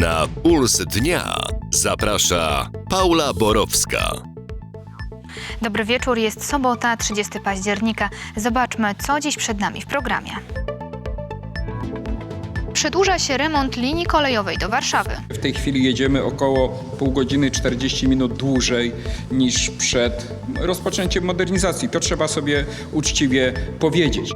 Na Puls Dnia zaprasza Paula Borowska. Dobry wieczór, jest sobota, 30 października. Zobaczmy, co dziś przed nami w programie. Przedłuża się remont linii kolejowej do Warszawy. W tej chwili jedziemy około pół godziny 40 minut dłużej niż przed rozpoczęciem modernizacji. To trzeba sobie uczciwie powiedzieć.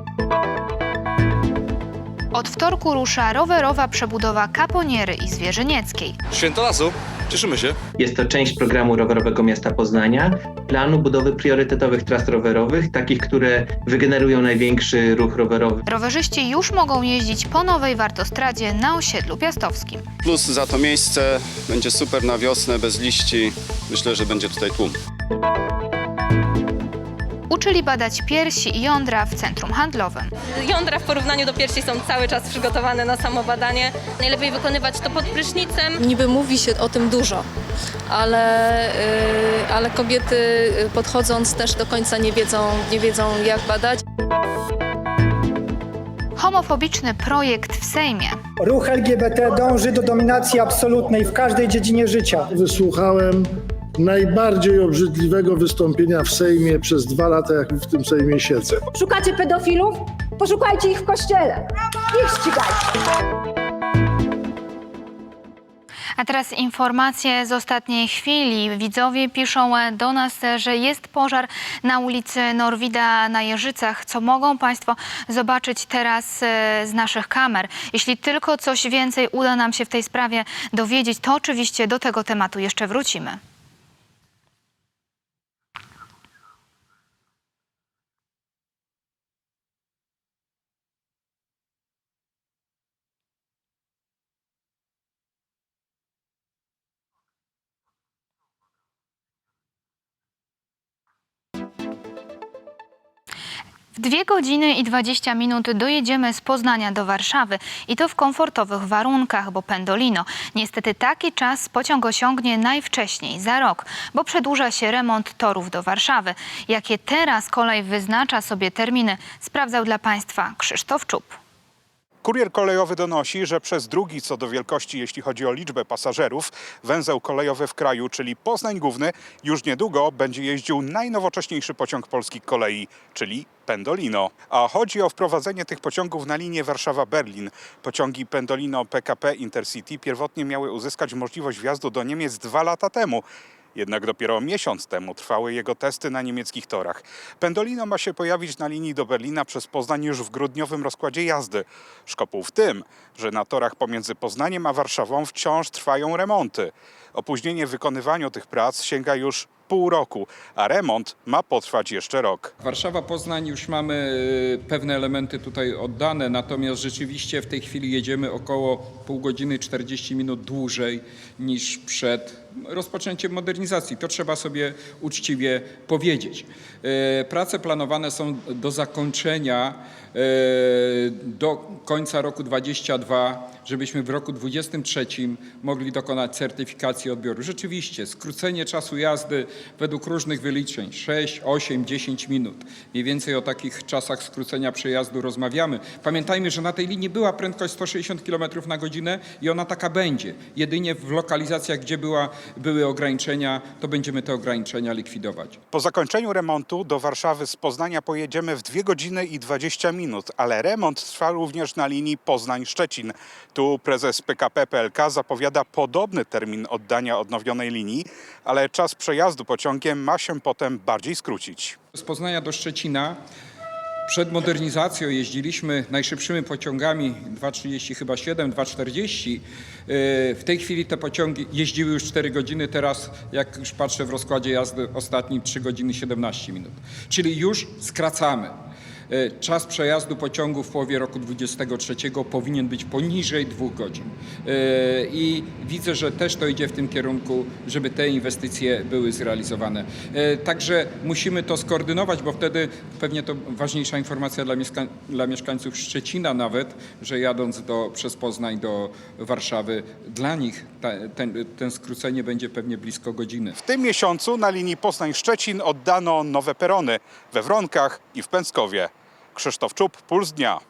Wtorku rusza rowerowa przebudowa Kaponiery i Zwierzynieckiej. Święto lasu. Cieszymy się. Jest to część programu rowerowego miasta Poznania, planu budowy priorytetowych tras rowerowych, takich, które wygenerują największy ruch rowerowy. Rowerzyści już mogą jeździć po nowej wartostradzie na osiedlu piastowskim. Plus za to miejsce będzie super na wiosnę, bez liści. Myślę, że będzie tutaj tłum. Uczyli badać piersi i jądra w centrum handlowym. Jądra w porównaniu do piersi są cały czas przygotowane na samo badanie. Najlepiej wykonywać to pod prysznicem. Niby mówi się o tym dużo, ale, y, ale kobiety y, podchodząc też do końca nie wiedzą, nie wiedzą jak badać. Homofobiczny projekt w Sejmie. Ruch LGBT dąży do dominacji absolutnej w każdej dziedzinie życia. wysłuchałem najbardziej obrzydliwego wystąpienia w Sejmie przez dwa lata, jak w tym Sejmie siedzę. Szukacie pedofilów? Poszukajcie ich w kościele. Ich ścigajcie. A teraz informacje z ostatniej chwili. Widzowie piszą do nas, że jest pożar na ulicy Norwida na Jeżycach, co mogą Państwo zobaczyć teraz e, z naszych kamer. Jeśli tylko coś więcej uda nam się w tej sprawie dowiedzieć, to oczywiście do tego tematu jeszcze wrócimy. W dwie godziny i 20 minut dojedziemy z Poznania do Warszawy i to w komfortowych warunkach, bo Pendolino. Niestety taki czas pociąg osiągnie najwcześniej, za rok, bo przedłuża się remont torów do Warszawy. Jakie teraz kolej wyznacza sobie terminy, sprawdzał dla Państwa Krzysztof Czub. Kurier kolejowy donosi, że przez drugi co do wielkości, jeśli chodzi o liczbę pasażerów, węzeł kolejowy w kraju, czyli Poznań Główny, już niedługo będzie jeździł najnowocześniejszy pociąg polskich kolei, czyli Pendolino. A chodzi o wprowadzenie tych pociągów na linię Warszawa-Berlin. Pociągi Pendolino PKP Intercity pierwotnie miały uzyskać możliwość wjazdu do Niemiec dwa lata temu. Jednak dopiero miesiąc temu trwały jego testy na niemieckich torach. Pendolino ma się pojawić na linii do Berlina przez Poznań już w grudniowym rozkładzie jazdy. Szkopuł w tym, że na torach pomiędzy Poznaniem a Warszawą wciąż trwają remonty. Opóźnienie w wykonywaniu tych prac sięga już pół roku, a remont ma potrwać jeszcze rok. Warszawa, Poznań już mamy y, pewne elementy tutaj oddane, natomiast rzeczywiście w tej chwili jedziemy około pół godziny 40 minut dłużej niż przed rozpoczęciem modernizacji. To trzeba sobie uczciwie powiedzieć. Y, Prace planowane są do zakończenia y, do końca roku 22, żebyśmy w roku 23 mogli dokonać certyfikacji odbioru. Rzeczywiście, skrócenie czasu jazdy według różnych wyliczeń 6, 8, 10 minut. Mniej więcej o takich czasach skrócenia przejazdu rozmawiamy. Pamiętajmy, że na tej linii była prędkość 160 km na godzinę i ona taka będzie. Jedynie w lokalizacjach, gdzie była, były ograniczenia, to będziemy te ograniczenia likwidować. Po zakończeniu remontu do Warszawy z Poznania pojedziemy w 2 godziny i 20 minut, ale remont trwa również na linii Poznań-Szczecin. Tu prezes PKP PLK zapowiada podobny termin oddania odnowionej linii, ale czas przejazdu pociągiem ma się potem bardziej skrócić. Z Poznania do Szczecina przed modernizacją jeździliśmy najszybszymi pociągami 2,30 chyba 7, 2,40. Yy, W tej chwili te pociągi jeździły już 4 godziny, teraz jak już patrzę w rozkładzie jazdy ostatnim 3 godziny 17 minut. Czyli już skracamy. Yy, Czas przejazdu pociągu w połowie roku 2023 powinien być poniżej dwóch godzin. Yy, I widzę, że też to idzie w tym kierunku, żeby te inwestycje były zrealizowane. Yy, Także musimy to skoordynować, bo wtedy pewnie to ważniejsza informacja dla, mieszka- dla mieszkańców Szczecina nawet, że jadąc do, przez Poznań do Warszawy, dla nich ta, ten, ten skrócenie będzie pewnie blisko godziny. W tym miesiącu na linii Poznań-Szczecin oddano nowe perony we Wronkach i w Pęckowie. Krzysztof Czub, Puls Dnia.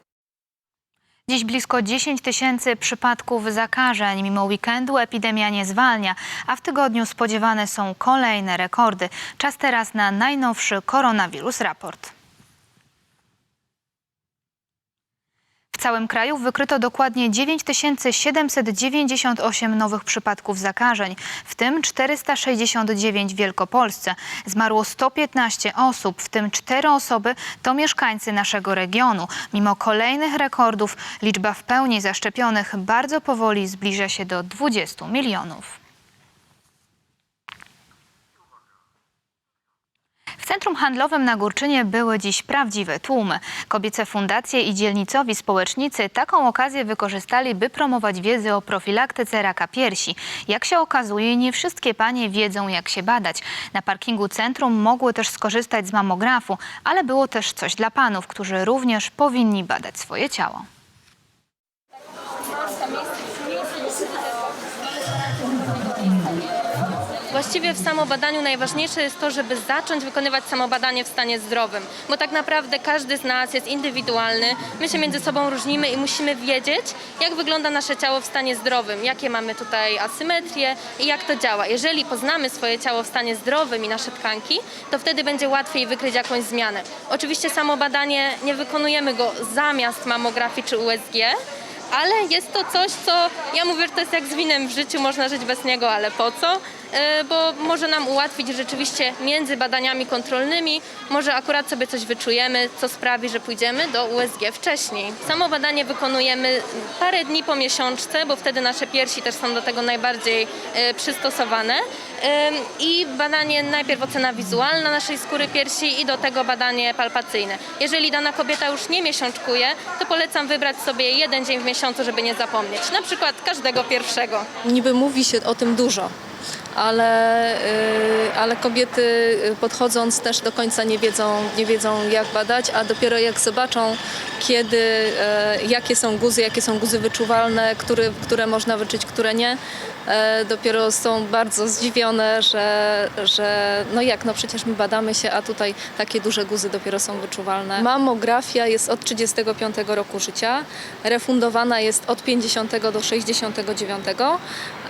Dziś blisko 10 tysięcy przypadków zakażeń. Mimo weekendu epidemia nie zwalnia, a w tygodniu spodziewane są kolejne rekordy. Czas teraz na najnowszy koronawirus raport. Całym kraju wykryto dokładnie 9798 nowych przypadków zakażeń, w tym 469 w Wielkopolsce. Zmarło 115 osób, w tym 4 osoby to mieszkańcy naszego regionu. Mimo kolejnych rekordów liczba w pełni zaszczepionych bardzo powoli zbliża się do 20 milionów. W centrum handlowym na Górczynie były dziś prawdziwe tłumy. Kobiece fundacje i dzielnicowi społecznicy taką okazję wykorzystali, by promować wiedzę o profilaktyce raka piersi. Jak się okazuje, nie wszystkie panie wiedzą, jak się badać. Na parkingu centrum mogły też skorzystać z mamografu, ale było też coś dla panów, którzy również powinni badać swoje ciało. Właściwie w samobadaniu najważniejsze jest to, żeby zacząć wykonywać samobadanie w stanie zdrowym, bo tak naprawdę każdy z nas jest indywidualny, my się między sobą różnimy i musimy wiedzieć, jak wygląda nasze ciało w stanie zdrowym, jakie mamy tutaj asymetrie i jak to działa. Jeżeli poznamy swoje ciało w stanie zdrowym i nasze tkanki, to wtedy będzie łatwiej wykryć jakąś zmianę. Oczywiście samobadanie nie wykonujemy go zamiast mamografii czy USG, ale jest to coś, co ja mówię, że to jest jak z winem w życiu, można żyć bez niego, ale po co? E, Bo może nam ułatwić rzeczywiście między badaniami kontrolnymi, może akurat sobie coś wyczujemy, co sprawi, że pójdziemy do USG wcześniej. Samo badanie wykonujemy parę dni po miesiączce, bo wtedy nasze piersi też są do tego najbardziej e, przystosowane. Ym, I badanie najpierw ocena wizualna naszej skóry piersi i do tego badanie palpacyjne. Jeżeli dana kobieta już nie miesiączkuje, to polecam wybrać sobie jeden dzień w miesiącu, żeby nie zapomnieć. Na przykład każdego pierwszego. Niby mówi się o tym dużo, ale, y, ale kobiety y, podchodząc też do końca nie wiedzą, nie wiedzą jak badać, a dopiero jak zobaczą, kiedy, y, jakie są guzy, jakie są guzy wyczuwalne, które, które można wyczuć, które nie, dopiero są bardzo zdziwione, że, że no jak, no przecież my badamy się, a tutaj takie duże guzy dopiero są wyczuwalne. Mammografia jest od 35 roku życia, refundowana jest od 50 do 69.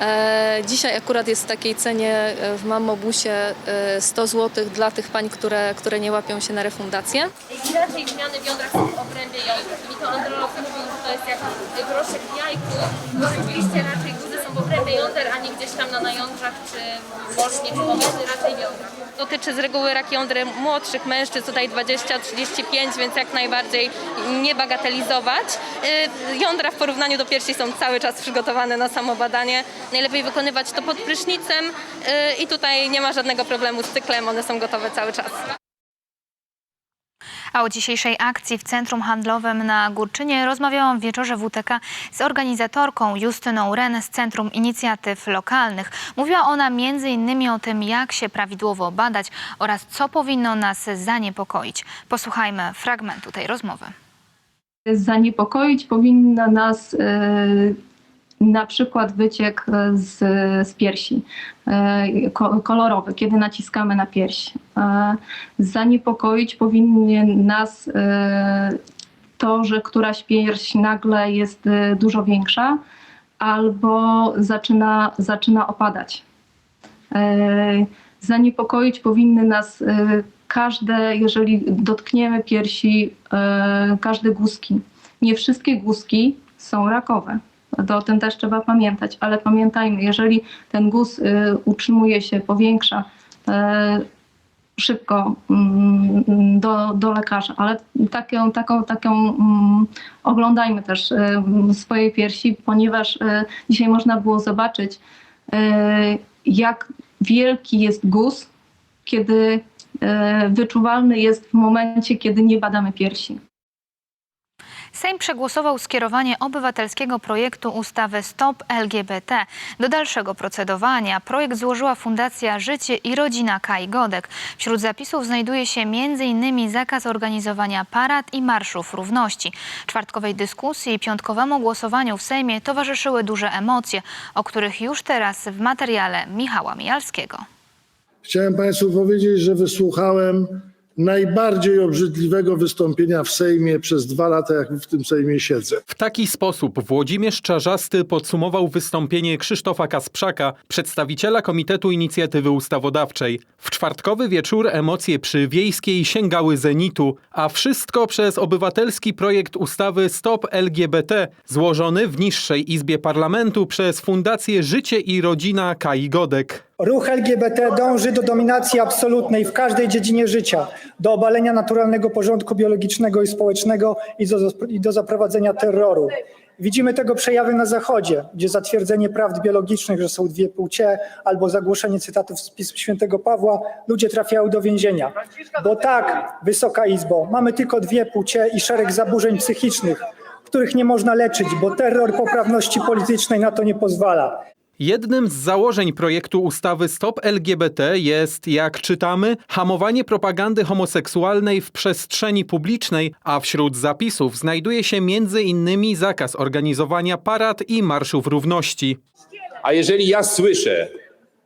E, Dzisiaj akurat jest w takiej cenie e, w Mammobusie e, 100 zł dla tych pań, które, które nie łapią się na refundację. Inaczej zmiany w jądrach są w obrębie to androlog mówił, że to jest jak groszek jajku. Oczywiście obrębie jąder, a nie gdzieś tam na najądrzach czy bocznie, czy pomiędzy, raczej jądrach. Dotyczy z reguły rak jąder młodszych mężczyzn, tutaj 20-35, więc jak najbardziej nie bagatelizować. Y, Jądra w porównaniu do piersi są cały czas przygotowane na samobadanie. Najlepiej wykonywać to pod prysznicem y, i tutaj nie ma żadnego problemu z cyklem, one są gotowe cały czas. A o dzisiejszej akcji w Centrum Handlowym na Górczynie rozmawiałam w wieczorze WTK z organizatorką Justyną Ren z Centrum Inicjatyw Lokalnych. Mówiła ona m.in. o tym, jak się prawidłowo badać oraz co powinno nas zaniepokoić. Posłuchajmy fragmentu tej rozmowy. Zaniepokoić powinno nas e, na przykład wyciek e, z, z piersi e, ko- kolorowy, kiedy naciskamy na pierś. E, Zaniepokoić powinien nas to, że któraś pierś nagle jest dużo większa albo zaczyna, zaczyna opadać. Zaniepokoić powinny nas każde, jeżeli dotkniemy piersi, każde guzki. Nie wszystkie guzki są rakowe. To o tym też trzeba pamiętać, ale pamiętajmy, jeżeli ten guz e, utrzymuje się, powiększa, e, szybko mm, do, do lekarza, ale taką, taką, taką mm, oglądajmy też e, swoje piersi, ponieważ dzisiaj można było zobaczyć, jak wielki jest guz, kiedy wyczuwalny jest w momencie, kiedy nie badamy piersi. Sejm przegłosował skierowanie obywatelskiego projektu ustawy Stop LGBT do dalszego procedowania. Projekt złożyła Fundacja Życie i Rodzina Kai Godek. Wśród zapisów znajduje się m.in. zakaz organizowania parad i marszów równości. Czwartkowej dyskusji i piątkowemu głosowaniu w Sejmie towarzyszyły duże emocje, o których już teraz w materiale Michała Mijalskiego. Chciałem Państwu powiedzieć, że wysłuchałem najbardziej obrzydliwego wystąpienia w Sejmie przez dwa lata, jak w tym Sejmie siedzę. W taki sposób Włodzimierz Czarzasty podsumował wystąpienie Krzysztofa Kasprzaka, przedstawiciela Komitetu Inicjatywy Ustawodawczej. W czwartkowy wieczór emocje przy Wiejskiej sięgały zenitu, a wszystko przez obywatelski projekt ustawy Stop LGBT, złożony w niższej Izbie Parlamentu przez Fundację Życie i Rodzina Kai Godek. Ruch LGBT dąży do dominacji absolutnej w każdej dziedzinie życia, do obalenia naturalnego porządku biologicznego i społecznego i do, i do zaprowadzenia terroru. Widzimy tego przejawy na Zachodzie, gdzie zatwierdzenie prawd biologicznych, że są dwie płcie, albo zagłoszenie cytatów z pism świętego Pawła, ludzie trafiają do więzienia. Bo tak, Wysoka Izbo, mamy tylko dwie płcie i szereg zaburzeń psychicznych, których nie można leczyć, bo terror poprawności politycznej na to nie pozwala. Jednym z założeń projektu ustawy Stop LGBT jest, jak czytamy, hamowanie propagandy homoseksualnej w przestrzeni publicznej, a wśród zapisów znajduje się między innymi zakaz organizowania parad i marszów równości. A jeżeli ja słyszę,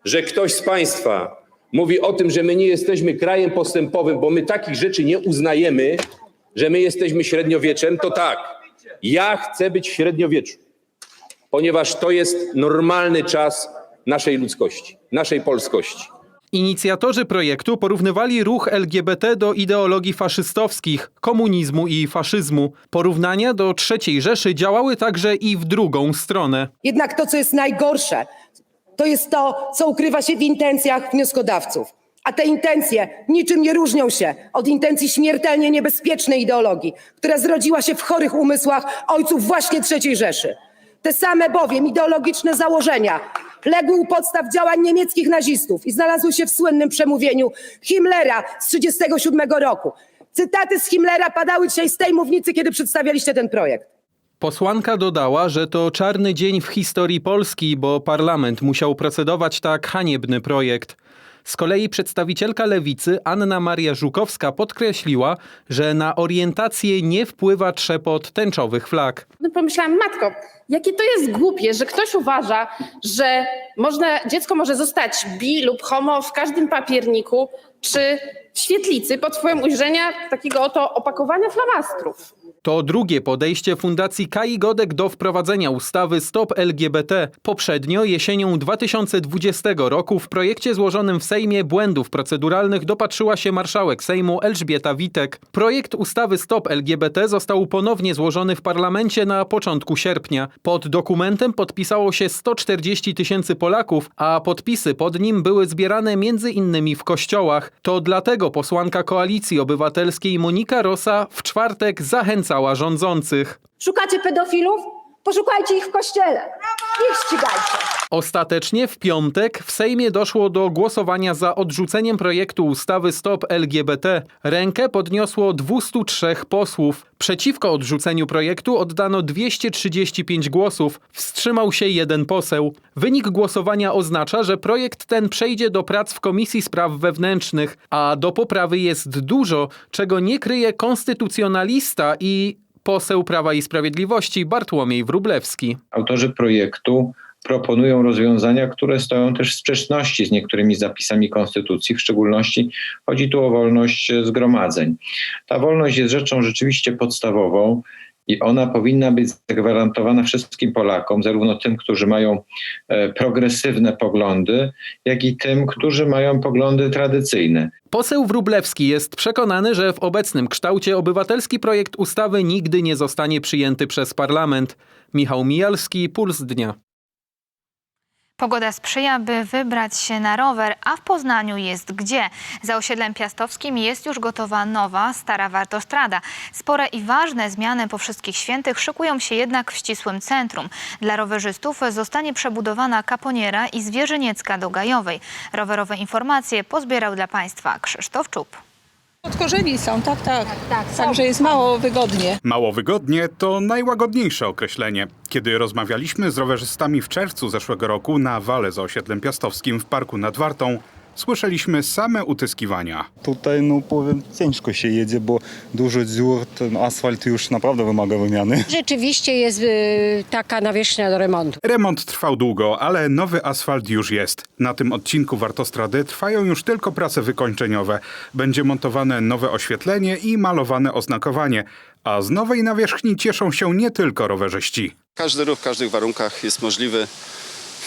że ktoś z Państwa mówi o tym, że my nie jesteśmy krajem postępowym, bo my takich rzeczy nie uznajemy, że my jesteśmy średniowieczem, to tak, ja chcę być średniowieczu, ponieważ to jest normalny czas naszej ludzkości, naszej polskości. Inicjatorzy projektu porównywali ruch LGBT do ideologii faszystowskich, komunizmu i faszyzmu. Porównania do III Rzeszy działały także i w drugą stronę. Jednak to, co jest najgorsze, to jest to, co ukrywa się w intencjach wnioskodawców. A te intencje niczym nie różnią się od intencji śmiertelnie niebezpiecznej ideologii, która zrodziła się w chorych umysłach ojców właśnie III Rzeszy. Te same bowiem ideologiczne założenia legły u podstaw działań niemieckich nazistów i znalazły się w słynnym przemówieniu Himmlera z 1937 roku. Cytaty z Himmlera padały dzisiaj z tej mównicy, kiedy przedstawialiście ten projekt. Posłanka dodała, że to czarny dzień w historii Polski, bo parlament musiał procedować tak haniebny projekt. Z kolei przedstawicielka lewicy Anna Maria Żukowska podkreśliła, że na orientację nie wpływa trzepot tęczowych flag. No pomyślałam, matko, jakie to jest głupie, że ktoś uważa, że można, dziecko może zostać bi lub homo w każdym papierniku czy w świetlicy pod wpływem ujrzenia takiego oto opakowania flamastrów. To drugie podejście Fundacji Kai Godek do wprowadzenia ustawy Stop LGBT. Poprzednio jesienią 2020 roku w projekcie złożonym w Sejmie błędów proceduralnych dopatrzyła się marszałek Sejmu Elżbieta Witek. Projekt ustawy Stop LGBT został ponownie złożony w parlamencie na początku sierpnia. Pod dokumentem podpisało się 140 tysięcy Polaków, a podpisy pod nim były zbierane między innymi w kościołach. To dlatego posłanka Koalicji Obywatelskiej Monika Rosa w czwartek rządzących. Szukacie pedofilów? Poszukajcie ich w kościele. Ich ścigajcie. Ostatecznie w piątek w Sejmie doszło do głosowania za odrzuceniem projektu ustawy Stop LGBT. Rękę podniosło 203 posłów. Przeciwko odrzuceniu projektu oddano 235 głosów. Wstrzymał się jeden poseł. Wynik głosowania oznacza, że projekt ten przejdzie do prac w Komisji Spraw Wewnętrznych, a do poprawy jest dużo, czego nie kryje konstytucjonalista i poseł Prawa i Sprawiedliwości Bartłomiej Wróblewski. Autorzy projektu proponują rozwiązania, które stoją też w sprzeczności z niektórymi zapisami konstytucji, w szczególności chodzi tu o wolność zgromadzeń. Ta wolność jest rzeczą rzeczywiście podstawową i ona powinna być zagwarantowana wszystkim Polakom, zarówno tym, którzy mają e, progresywne poglądy, jak i tym, którzy mają poglądy tradycyjne. Poseł Wróblewski jest przekonany, że w obecnym kształcie obywatelski projekt ustawy nigdy nie zostanie przyjęty przez parlament. Michał Mijalski, Puls Dnia. Pogoda sprzyja, by wybrać się na rower, a w Poznaniu jest gdzie. Za osiedlem piastowskim jest już gotowa nowa, stara wartostrada. Spore i ważne zmiany po wszystkich świętych szykują się jednak w ścisłym centrum. Dla rowerzystów zostanie przebudowana kaponiera i zwierzyniecka do Gajowej. Rowerowe informacje pozbierał dla Państwa Krzysztof Czub. Odkorzeni są, tak, tak. Także jest mało wygodnie. Mało wygodnie to najłagodniejsze określenie. Kiedy rozmawialiśmy z rowerzystami w czerwcu zeszłego roku na wale za osiedlem piastowskim w parku nad Wartą, słyszeliśmy same utyskiwania. Tutaj, no powiem, ciężko się jedzie, bo dużo dziur, ten asfalt już naprawdę wymaga wymiany. Rzeczywiście jest y, taka nawierzchnia do remontu. Remont trwał długo, ale nowy asfalt już jest. Na tym odcinku Wartostrady trwają już tylko prace wykończeniowe. Będzie montowane nowe oświetlenie i malowane oznakowanie. A z nowej nawierzchni cieszą się nie tylko rowerzyści. Każdy ruch w każdych warunkach jest możliwy.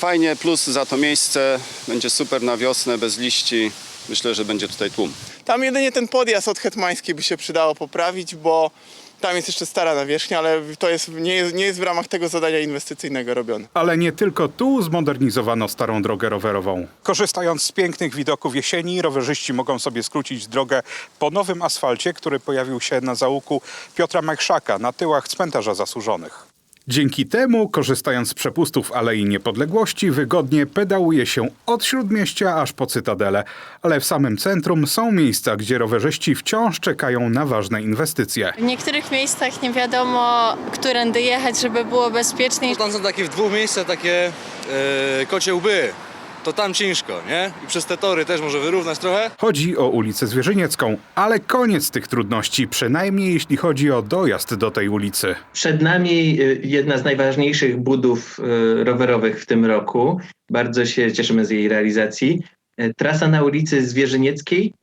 Fajnie, plus za to miejsce będzie super na wiosnę, bez liści. Myślę, że będzie tutaj tłum. Tam jedynie ten podjazd od Hetmańskiej by się przydało poprawić, bo tam jest jeszcze stara nawierzchnia, ale to jest, nie, jest, nie jest w ramach tego zadania inwestycyjnego robione. Ale nie tylko tu zmodernizowano starą drogę rowerową. Korzystając z pięknych widoków jesieni, rowerzyści mogą sobie skrócić drogę po nowym asfalcie, który pojawił się na załuku Piotra Majchrzaka na tyłach cmentarza zasłużonych. Dzięki temu, korzystając z przepustów Alei Niepodległości, wygodnie pedałuje się od Śródmieścia aż po Cytadelę. Ale w samym centrum są miejsca, gdzie rowerzyści wciąż czekają na ważne inwestycje. W niektórych miejscach nie wiadomo, którędy jechać, żeby było bezpiecznie. Tam są takie w dwóch miejscach takie e, kocie łby. To tam ciężko, nie? I przez te tory też może wyrównać trochę. Chodzi o ulicę Zwierzyniecką, ale koniec tych trudności, przynajmniej jeśli chodzi o dojazd do tej ulicy. Przed nami y, jedna z najważniejszych budów y, rowerowych w tym roku. Bardzo się cieszymy z jej realizacji. Y, Trasa na ulicy Zwierzynieckiej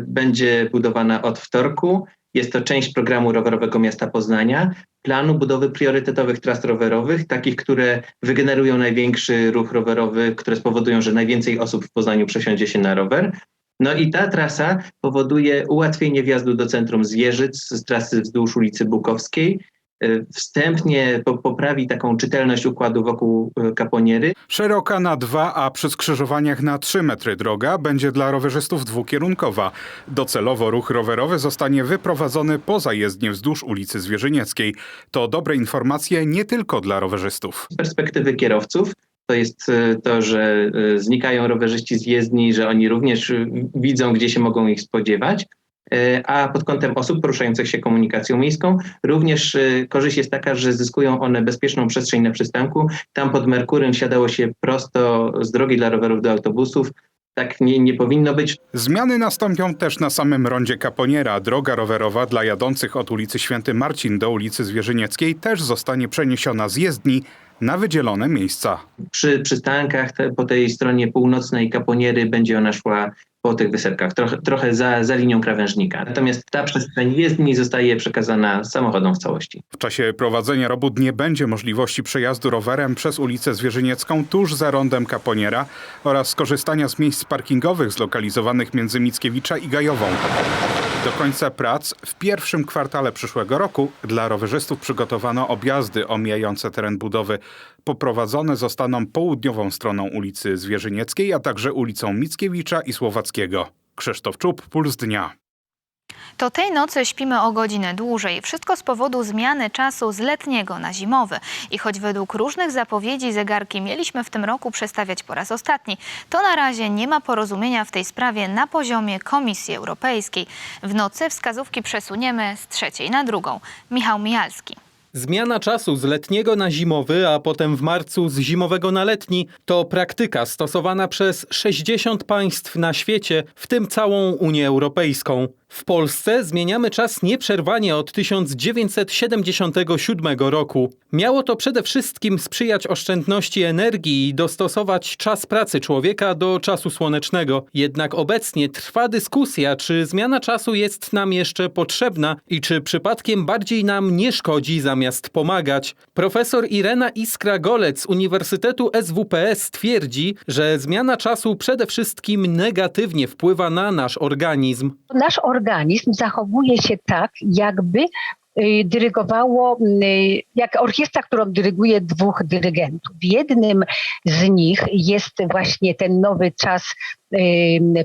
będzie budowana od wtorku. Jest to część programu rowerowego miasta Poznania, planu budowy priorytetowych tras rowerowych, takich, które wygenerują największy ruch rowerowy, które spowodują, że najwięcej osób w Poznaniu przesiądzie się na rower. No i ta trasa powoduje ułatwienie wjazdu do centrum Zwierzyc z trasy wzdłuż ulicy Bukowskiej. Y, Wstępnie po- poprawi taką czytelność układu wokół y, kaponiery. Szeroka na 2, a przy skrzyżowaniach na 3 metry droga będzie dla rowerzystów dwukierunkowa. Docelowo ruch rowerowy zostanie wyprowadzony poza jezdnię wzdłuż ulicy Zwierzynieckiej. To dobre informacje nie tylko dla rowerzystów. Z perspektywy kierowców to jest y, to, że znikają rowerzyści z jezdni, że oni również widzą, gdzie się mogą ich spodziewać. Y, A pod kątem osób poruszających się komunikacją miejską, również y, korzyść jest taka, że zyskują one bezpieczną przestrzeń na przystanku. Tam pod Merkurem wsiadało się prosto z drogi dla rowerów do autobusów. Tak nie, nie powinno być. Zmiany nastąpią też na samym rondzie Kaponiera. Droga rowerowa dla jadących od ulicy Święty Marcin do ulicy Zwierzynieckiej też zostanie przeniesiona z jezdni na wydzielone miejsca. Przy przystankach te, po tej stronie północnej kaponiery będzie ona szła po tych wysepkach, trochę, trochę za, za linią krawężnika. Natomiast ta przestrzeń jezdni zostaje przekazana samochodom w całości. W czasie prowadzenia robót nie będzie możliwości przejazdu rowerem przez ulicę Zwierzyniecką tuż za rondem Kaponiera oraz skorzystania z miejsc parkingowych zlokalizowanych między Mickiewicza i Gajową. Do końca prac w pierwszym kwartale przyszłego roku dla rowerzystów przygotowano objazdy omijające teren budowy. Poprowadzone zostaną południową stroną ulicy Zwierzynieckiej, a także ulicą Mickiewicza i Słowackiego. Krzysztof Czub, Puls Dnia. To tej nocy śpimy o godzinę dłużej. Wszystko z powodu zmiany czasu z letniego na zimowy. I choć według różnych zapowiedzi zegarki mieliśmy w tym roku przestawiać po raz ostatni, to na razie nie ma porozumienia w tej sprawie na poziomie Komisji Europejskiej. W nocy wskazówki przesuniemy z trzeciej na drugą. Michał Mijalski. Zmiana czasu z letniego na zimowy, a potem w marcu z zimowego na letni to praktyka stosowana przez 60 państw na świecie, w tym całą Unię Europejską. W Polsce zmieniamy czas nieprzerwanie od 1977 roku. Miało to przede wszystkim sprzyjać oszczędności energii i dostosować czas pracy człowieka do czasu słonecznego. Jednak obecnie trwa dyskusja, czy zmiana czasu jest nam jeszcze potrzebna i czy przypadkiem bardziej nam nie szkodzi zamiast pomagać. Profesor Irena Iskra-Golec z Uniwersytetu SWPS twierdzi, że zmiana czasu przede wszystkim negatywnie wpływa na nasz organizm. Nasz organizm zachowuje się tak, jakby y, dyrygowało, y, jak orkiestra, którą dyryguje dwóch dyrygentów. Jednym z nich jest właśnie ten nowy czas,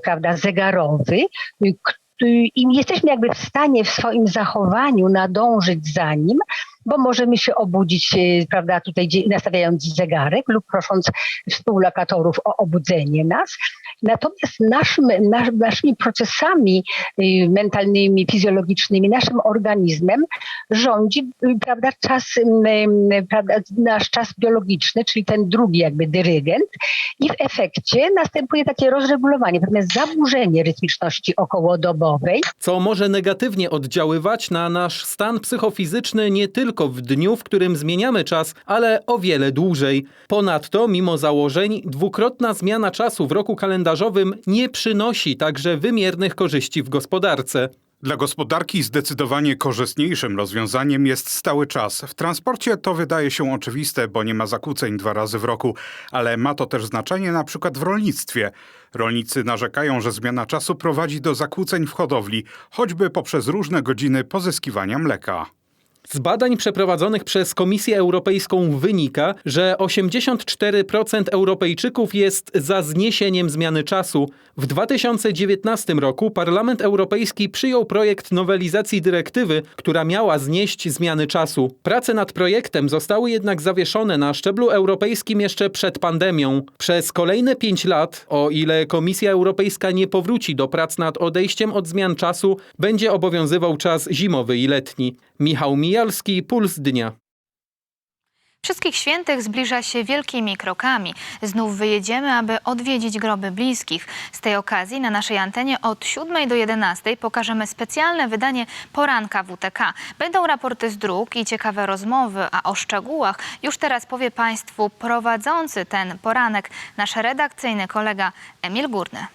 prawda, zegarowy, y, i jesteśmy jakby w stanie w swoim zachowaniu nadążyć za nim, bo możemy się obudzić, e, prawda, tutaj nastawiając zegarek lub prosząc współlokatorów o obudzenie nas. Natomiast naszym, nasz, naszymi procesami y, mentalnymi, fizjologicznymi, naszym organizmem rządzi y, prawda, czas, prawda, nasz czas biologiczny, czyli ten drugi jakby dyrygent i w efekcie następuje takie rozregulowanie, pewne zaburzenie rytmiczności okołodobowej. co może negatywnie oddziaływać na nasz stan psychofizyczny nie tylko w dniu, w którym zmieniamy czas, ale o wiele dłużej. Ponadto, mimo założeń, dwukrotna zmiana czasu w roku kalendarzowym nie przynosi także wymiernych korzyści w gospodarce. Dla gospodarki zdecydowanie korzystniejszym rozwiązaniem jest stały czas. W transporcie to wydaje się oczywiste, bo nie ma zakłóceń dwa razy w roku, ale ma to też znaczenie na przykład w rolnictwie. Rolnicy narzekają, że zmiana czasu prowadzi do zakłóceń w hodowli, choćby poprzez różne godziny pozyskiwania mleka. Z badań przeprowadzonych przez Komisję Europejską wynika, że 84% Europejczyków jest za zniesieniem zmiany czasu. W 2019 roku Parlament Europejski przyjął projekt nowelizacji dyrektywy, która miała znieść zmiany czasu. Prace nad projektem zostały jednak zawieszone na szczeblu europejskim jeszcze przed pandemią. Przez kolejne 5 lat, o ile Komisja Europejska nie powróci do prac nad odejściem od zmian czasu, będzie obowiązywał czas zimowy i letni. Michał Mijalski, Puls Dnia. Wszystkich świętych zbliża się wielkimi krokami. Znów wyjedziemy, aby odwiedzić groby bliskich. Z tej okazji na naszej antenie od 7 do 11 pokażemy specjalne wydanie poranka WTK. Będą raporty z dróg i ciekawe rozmowy, a o szczegółach już teraz powie Państwu prowadzący ten poranek nasz redakcyjny kolega Emil Górny.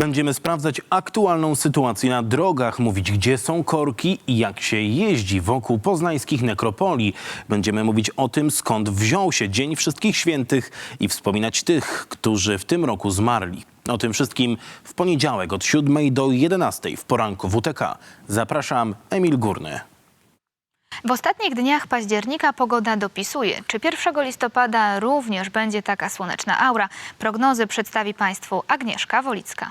Będziemy sprawdzać aktualną sytuację na drogach, mówić gdzie są korki i jak się jeździ wokół poznańskich nekropolii. Będziemy mówić o tym, skąd wziął się Dzień Wszystkich Świętych i wspominać tych, którzy w tym roku zmarli. O tym wszystkim w poniedziałek od 7 do 11 w poranku WTK. Zapraszam, Emil Górny. W ostatnich dniach października pogoda dopisuje. Czy 1 listopada również będzie taka słoneczna aura? Prognozy przedstawi Państwu Agnieszka Wolicka.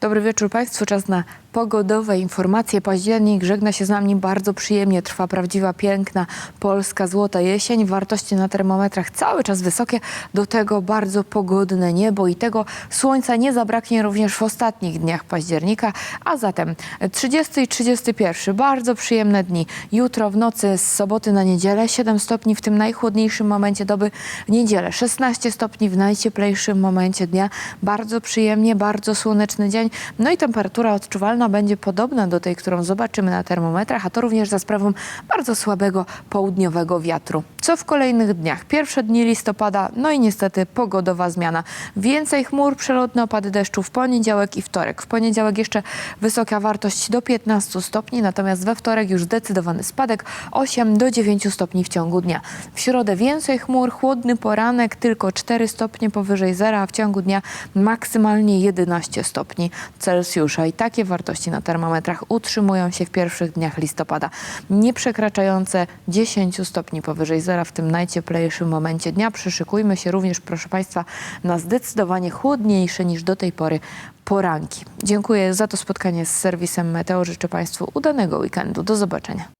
Dobry wieczór Państwu. Czas na pogodowe informacje. Październik żegna się z nami bardzo przyjemnie. Trwa prawdziwa, piękna polska złota jesień. Wartości na termometrach cały czas wysokie. Do tego bardzo pogodne niebo i tego słońca nie zabraknie również w ostatnich dniach października. A zatem 30 i 31 bardzo przyjemne dni. Jutro w nocy z soboty na niedzielę 7 stopni w tym najchłodniejszym momencie doby. W niedzielę 16 stopni w najcieplejszym momencie dnia. Bardzo przyjemnie, bardzo słoneczny dzień. No i temperatura odczuwalna będzie podobna do tej, którą zobaczymy na termometrach, a to również za sprawą bardzo słabego południowego wiatru. Co w kolejnych dniach? Pierwsze dni listopada, no i niestety pogodowa zmiana. Więcej chmur, przelotne opady deszczu w poniedziałek i wtorek. W poniedziałek jeszcze wysoka wartość do 15 stopni, natomiast we wtorek już zdecydowany spadek 8 do 9 stopni w ciągu dnia. W środę więcej chmur, chłodny poranek, tylko 4 stopnie powyżej zera, a w ciągu dnia maksymalnie 11 stopni Celsjusza. I takie wartości na termometrach utrzymują się w pierwszych dniach listopada, nie przekraczające 10 stopni powyżej zera w tym najcieplejszym momencie dnia. Przyszykujmy się również, proszę Państwa, na zdecydowanie chłodniejsze niż do tej pory poranki. Dziękuję za to spotkanie z serwisem Meteo. Życzę Państwu udanego weekendu. Do zobaczenia.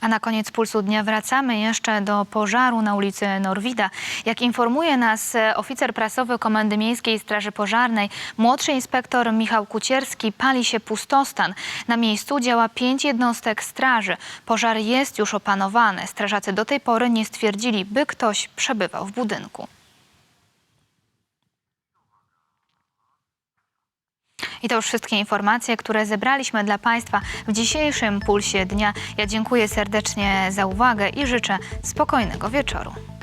A na koniec Pulsu Dnia wracamy jeszcze do pożaru na ulicy Norwida. Jak informuje nas e, oficer prasowy Komendy Miejskiej Straży Pożarnej, młodszy inspektor Michał Kucierski, pali się pustostan. Na miejscu działa pięć jednostek straży. Pożar jest już opanowany. Strażacy do tej pory nie stwierdzili, by ktoś przebywał w budynku. I to już wszystkie informacje, które zebraliśmy dla Państwa w dzisiejszym Pulsie Dnia. Ja dziękuję serdecznie za uwagę i życzę spokojnego wieczoru.